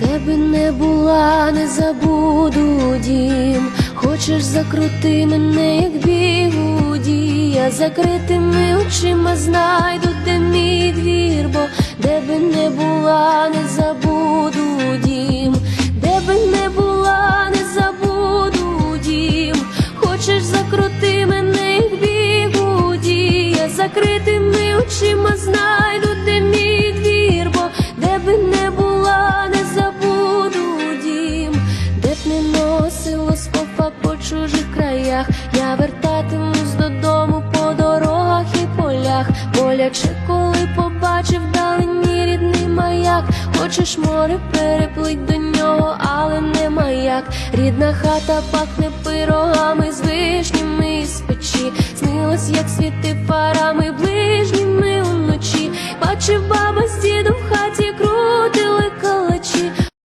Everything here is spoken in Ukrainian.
Де би не була, не забуду дім. Хочеш закрути мене, як бігуді, я закритими очима знайду, де мій двір, бо де би не була, не забуду дім, де би не була, не забуду дім. Хочеш закрути мене, як бігуді, я закритими очима чужих краях, я вертатимусь додому по дорогах і полях, боляче, коли побачив вдалині рідний маяк, хочеш море переплить до нього, але не маяк. Рідна хата пахне пирогами з вишнями з печі, снилось, як світи парами ближніми уночі. Бачив баба